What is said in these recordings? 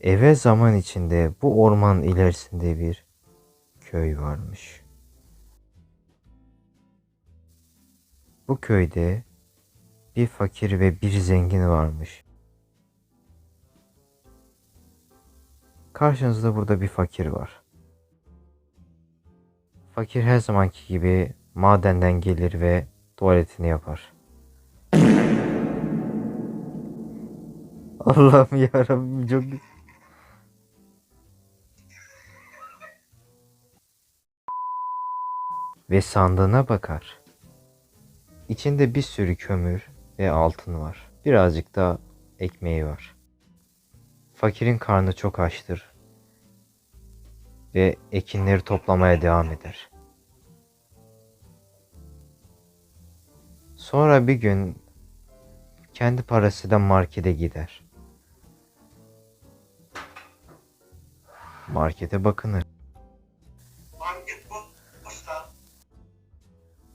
Eve zaman içinde bu orman ilerisinde bir köy varmış. Bu köyde bir fakir ve bir zengin varmış. Karşınızda burada bir fakir var. Fakir her zamanki gibi madenden gelir ve tuvaletini yapar. Allah'ım yarabbim çok ve sandığına bakar. İçinde bir sürü kömür ve altın var. Birazcık da ekmeği var. Fakirin karnı çok açtır ve ekinleri toplamaya devam eder. Sonra bir gün kendi parasıyla markete gider. Markete bakınır.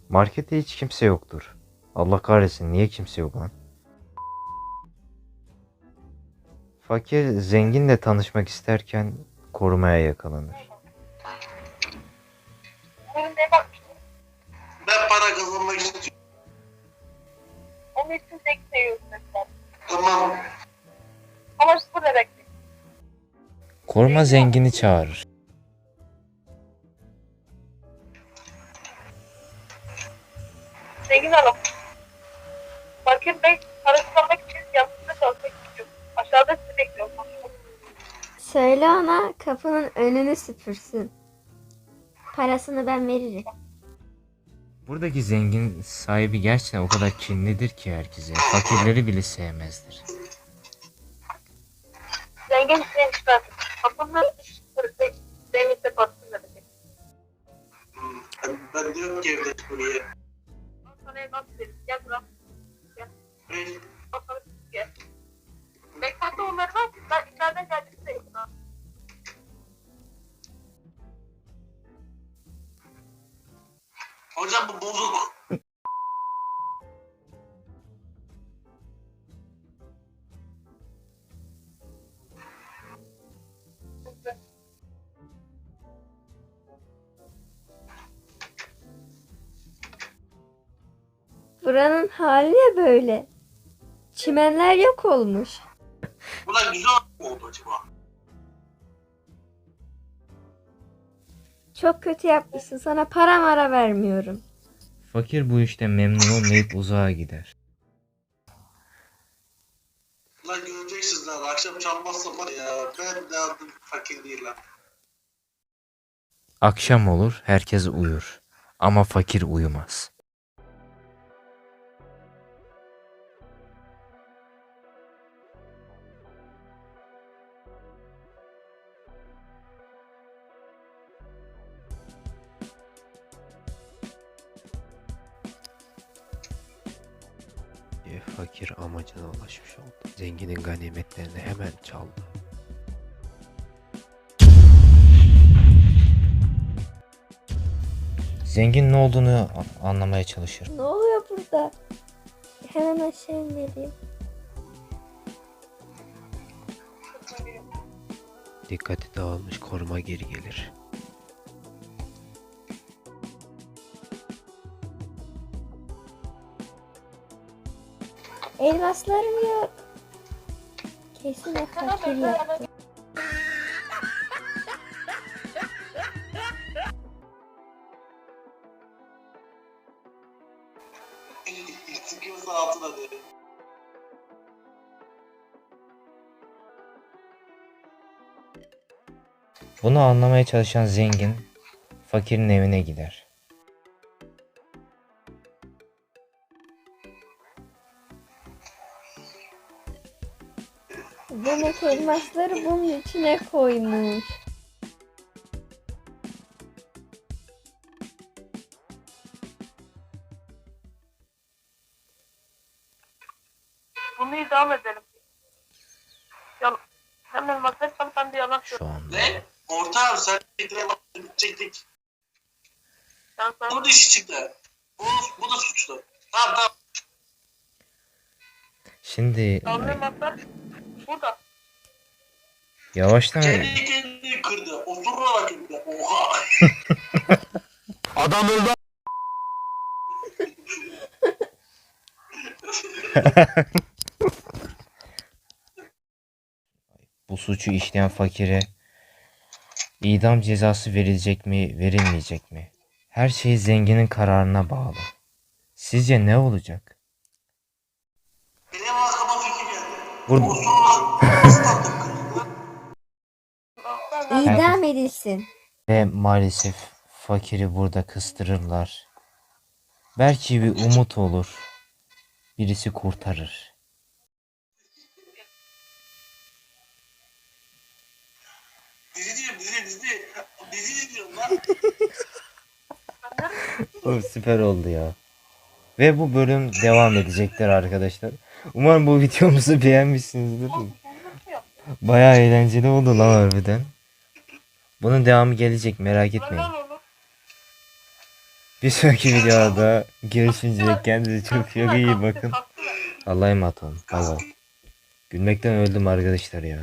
Markette hiç kimse yoktur. Allah kahretsin niye kimse yok lan? Fakir zenginle tanışmak isterken korumaya yakalanır. Ben para kazanmak istiyorum. Onun için tek seviyorsun mesela. Tamam. Ama sıfır? Koruma zengini çağırır. Söyle ona kapının önünü süpürsün. Parasını ben veririm. Buradaki zengin sahibi gerçekten o kadar kinlidir ki herkese. Fakirleri bile sevmezdir. Zengin isteyen işler. Kapının parasını verecek. Hmm. Ben, diyorum ki evde buraya. Sana ev nasıl veririz? Gel Bak sana gel. Beklerse onları var. Ben içeriden geldim hocam bu bozuk. Buranın hali ne böyle? Çimenler yok olmuş. Ulan güzel mi oldu acaba? Çok kötü yapmışsın. Sana para mara vermiyorum. Fakir bu işte memnun olmayıp uzağa gider. Lan göreceksiniz lan akşam çalmazsa var ya ben de adım fakir değil lan. Akşam olur, herkes uyur. Ama fakir uyumaz. Fakir amacına ulaşmış oldu. Zenginin ganimetlerini hemen çaldı. Zengin ne olduğunu anlamaya çalışır. Ne oluyor burada? Hemen aşağı inmeliyim. Dikkati dağılmış koruma geri gelir. Elmaslarım yok. Kesin o fakir yaptı. Sıkıyorsa altına. Bunu anlamaya çalışan zengin fakirin evine gider. Demek elmasları bunun içine koymuş. Bunu idam edelim. Yan, hem elmasları çalıp hem de yalan Şu anda Ne? Ortağım sen gidecektik. Ben sana Bunun işi çıktı. Bu, bu da suçlu. Tamam tamam. Şimdi Çalın elmaslar burada. Yavaştan Kendi kendini kırdı. Osurarak kırdı. Oha. Adam öldü. bu suçu işleyen fakire idam cezası verilecek mi, verilmeyecek mi? Her şey zenginin kararına bağlı. Sizce ne olacak? Benim aklıma kırdı. İdam edilsin. ve maalesef fakiri burada kıstırırlar. Belki bir umut olur. Birisi kurtarır. Dizi diyorum dizi dizi. Dizi diyorum lan. Oğlum süper oldu ya. Ve bu bölüm devam edecektir arkadaşlar. Umarım bu videomuzu beğenmişsinizdir. Bayağı eğlenceli oldu lan harbiden. Bunun devamı gelecek merak etmeyin. Bir sonraki videoda görüşünce kendinize çok çok iyi bakın. Allah'a emanet olun. Bay bay. Gülmekten öldüm arkadaşlar ya.